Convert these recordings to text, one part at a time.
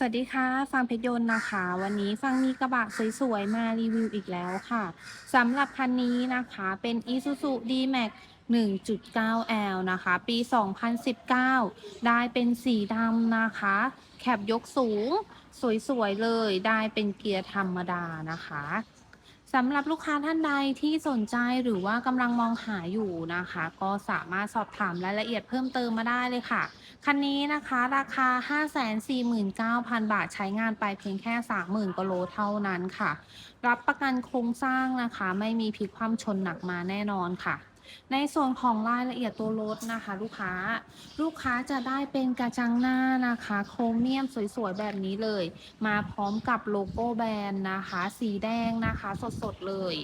สวัสดีค่ะฟังเพชรยนต์นะคะ วันนี้ฟังมีกระบะสวยๆ มารีวิวอีกแล้วค่ะสำหรับคันนี้นะคะเป็น Isuzu D-Max 1.9L นะคะ ปี 2019 ได้เป็นสีดำนะคะ แคบยกสูง สวยๆ เลยได้เป็นเกียร์ธรรมดานะคะ สำหรับลูกค้าท่านใดที่สนใจหรือว่ากำลังมองหาอยู่นะคะ ก็สามารถสอบถามรายละเอียดเพิ่มเติมมาได้เลยค่ะ คันนี้นะคะราคา 549,000 บาทใช้งานไปเพียงแค่ 30,000กโลเท่านั้นค่ะ รับประกันโครงสร้างนะคะ ไม่มีพลิกคว่ำชนหนักมาแน่นอนค่ะ ในส่วนของรายละเอียดตัวรถนะคะ ลูกค้า ลูกค้าจะได้เป็นกระจังหน้านะคะ โครเมียมสวยๆแบบนี้เลย มาพร้อมกับโลโก้แบรนด์นะคะ สีแดงนะคะสดๆเลย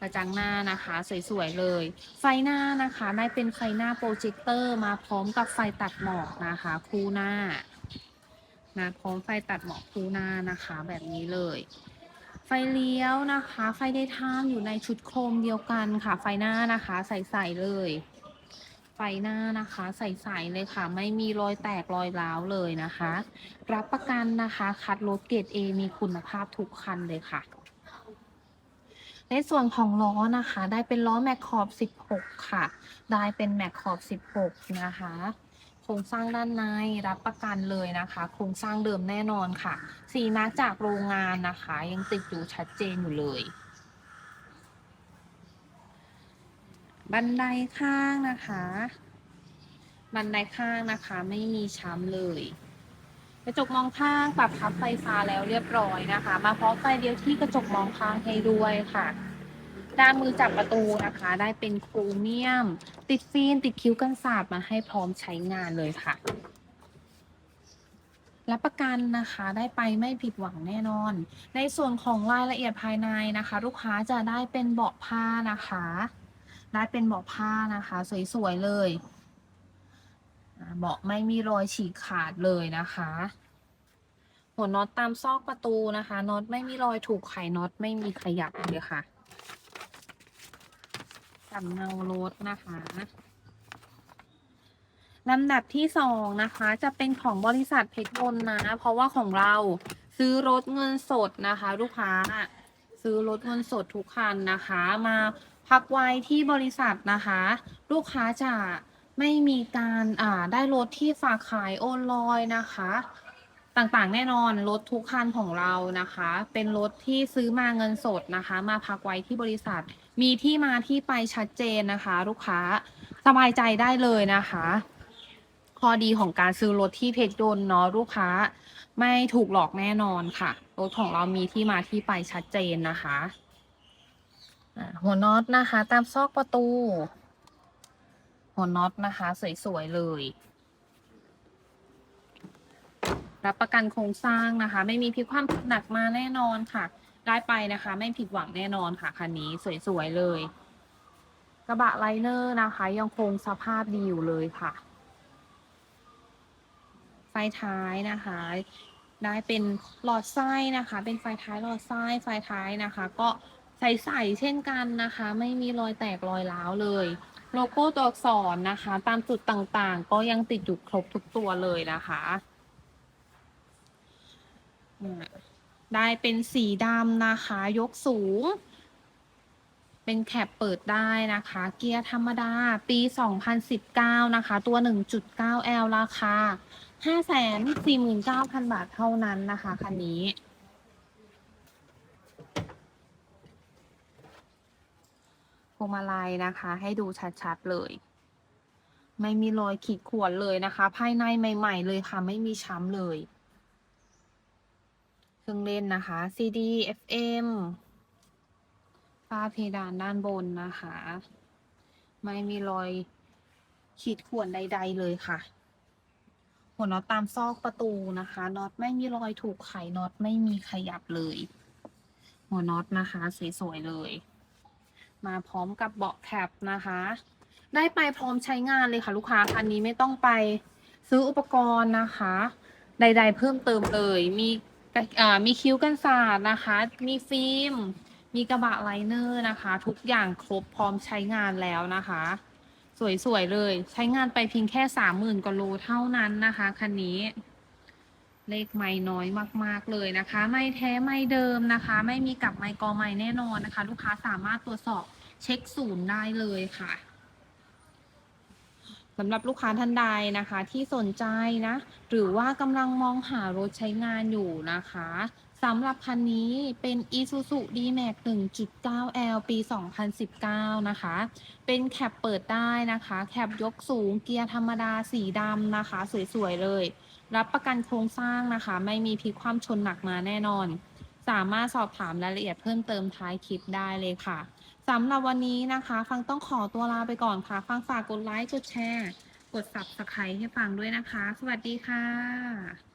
กระจังหน้านะคะสวยๆเลย ไฟหน้านะคะได้เป็นไฟหน้าโปรเจคเตอร์มาพร้อมกับไฟตัดหมอกนะคะ คู่หน้ามาพร้อมไฟตัดหมอกคู่หน้านะคะ แบบนี้เลย ไฟเลี้ยวนะคะ ไฟได้ทางอยู่ในชุดโครมเดียวกันค่ะ ไฟหน้านะคะ ใส่ๆเลย ไฟหน้านะคะใส่ๆเลยค่ะ ไม่มีรอยแตกรอยร้าวเลยนะคะ รับประกันนะคะ คัดรถเกรด A มีคุณภาพทุกคันเลยค่ะ ในส่วนของล้อนะคะ ได้เป็นล้อแม็กขอบ 16 ค่ะ ได้เป็นแม็กขอบ 16 นะคะ ครงสร้างด้านในรับประกันเลยนะคะ โครงสร้างเดิมแน่นอนค่ะ สีมาจากโรงงานนะคะ ยังติดอยู่ชัดเจนอยู่เลย บันไดข้างนะคะ บันไดข้างนะคะไม่มีช้ำเลยกระจกมองข้างปรับพับไฟฟ้าแล้วเรียบร้อยนะคะ มาพร้อมไฟเดียวที่กระจกมองข้างให้ด้วยค่ะ ด้านมือจับประตูนะคะ ได้เป็นโครเมียม ติดฟิล์มติดคิ้วกันสาดมาให้พร้อมใช้งานเลยค่ะ รับประกันนะคะได้ไปไม่ผิดหวังแน่นอน ในส่วนของรายละเอียดภายในนะคะ ลูกค้าจะได้เป็นเบาะผ้านะคะ ได้เป็นเบาะผ้านะคะ สวยๆเลยเบาะไม่มีรอยฉีกขาดเลยนะคะหัวน็อตตามซอกประตูนะคะน็อตไม่มีรอยถูกไขน็อตไม่มีขยับเลยค่ะ สำเนารถนะคะลำดับที่สองนะคะ จะเป็นของบริษัทเพชรยนต์นะ เพราะว่าของเราซื้อรถเงินสดนะคะ ลูกค้า ซื้อรถเงินสดทุกคันนะคะ มาพักไว้ที่บริษัทนะคะ ลูกค้าจะไม่มีการอ่าได้รถที่ฝากขายโอนลอยนะคะ ต่างๆแน่นอนรถทุกคันของเรานะคะ เป็นรถที่ซื้อมาเงินสดนะคะ มาพักไว้ที่บริษัท มีที่มาที่ไปชัดเจนนะคะ ลูกค้าสบายใจได้เลยนะคะข้อดีของการซื้อรถที่เพจยนต์เนาะลูกค้า ไม่ถูกหลอกแน่นอนค่ะรถของเรามีที่มาที่ไปชัดเจนนะคะหัวน็อตนะคะ ตามซอกประตู หัวน็อตนะคะ สวยๆเลย รับประกันโครงสร้างนะคะ ไม่มีพิกคว่ำหนักมาแน่นอนค่ะ ได้ไปนะคะ ไม่ผิดหวังแน่นอนค่ะคันนี้สวย ๆ เลย กระบะไลเนอร์นะคะ ยังคงสภาพดีอยู่เลยค่ะ ไฟท้ายนะคะ ได้เป็นหลอดไส้นะคะ เป็นไฟท้ายหลอดไส้ไฟท้ายนะคะ ก็ใสๆเช่นกันนะคะ ไม่มีรอยแตกรอยร้าวเลย โลโก้ตัวอักษรนะคะ ตามจุดต่างๆ ก็ยังติดอยู่ครบทุกตัวเลยนะคะ ได้เป็นสีดำนะคะยกสูง เป็นแคปเปิดได้นะคะ เกียร์ธรรมดาปี 2019 นะคะ ตัว 1.9L ราคา 549,000 บาทเท่านั้นนะคะคันนี้พวงมาลัยนะคะ ให้ดูชัดๆเลย ไม่มีรอยขีดข่วนเลยนะคะ ภายในใหม่ ๆ เลยค่ะ ไม่มีช้ำเลย ครื่องเล่นนะคะ CD FM ฝ้าเพดานด้านบนนะคะ ไม่มีรอยขีดข่วนใด ๆ เลยค่ะ หัวน็อตตามซอกประตูนะคะน็อตไม่มีรอยถูกไขน็อตไม่มีขยับเลย หัวน็อตนะคะ สวย ๆ เลย มาพร้อมกับเบาะแคปนะคะ ได้ไปพร้อมใช้งานเลยค่ะ ลูกค้าคันนี้ไม่ต้องไปซื้ออุปกรณ์นะคะ ใด ๆ เพิ่มเติมเลยมี มีคิ้วกันสาดนะคะ มีฟิล์ม มีกระบะไลเนอร์นะคะ ทุกอย่างครบพร้อมใช้งานแล้วนะคะ สวยๆเลย ใช้งานไปเพียงแค่สามหมื่นกว่าโลเท่านั้นนะคะคันนี้ เลขไม่น้อยมากๆเลยนะคะ ไม่แท้ไม่เดิมนะคะ ไม่มีกลับไม่กอไม่แน่นอนนะคะ ลูกค้าสามารถตรวจสอบเช็คศูนย์ได้เลยค่ะ สำหรับลูกค้าท่านใดนะคะที่สนใจนะ หรือว่ากำลังมองหารถใช้งานอยู่นะคะสำหรับคันนี้เป็น Isuzu D-Max 1.9L ปี 2019 นะคะ เป็นแคปเปิดได้นะคะ แคปยกสูง เกียร์ธรรมดาสีดำนะคะ สวยๆเลย รับประกันโครงสร้างนะคะ ไม่มีพลิกความชนหนักมาแน่นอน สามารถสอบถามรายละเอียดเพิ่มเติมท้ายคลิปได้เลยค่ะ สำหรับวันนี้นะคะ ฟังต้องขอตัวลาไปก่อนค่ะ ฟังฝากกดไลค์ กดแชร์ กด subscribe ให้ฟังด้วยนะคะ สวัสดีค่ะ